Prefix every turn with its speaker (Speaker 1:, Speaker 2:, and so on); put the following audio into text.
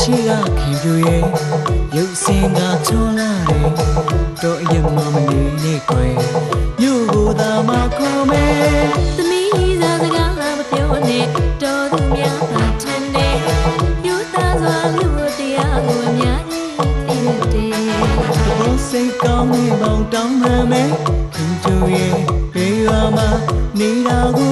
Speaker 1: ရှိကခင်ပြူရဲ့ရုပ်စင်ကချောလာတယ်တော့အရမမနေနဲ့ကွယ်မြို့ကိုသာမခေါ်မယ်
Speaker 2: သမီးသာစကားမပြောနဲ့တော်သူများသာထန်နေယူသားစွာလူတရားကိုအများကြီးသိရတယ်
Speaker 1: ဘောစိတ်ကောင်းနေပေါင်းတောင်းမှန်မယ်ခင်ပြူရဲ့ဘေးရွာမှာနေတာကို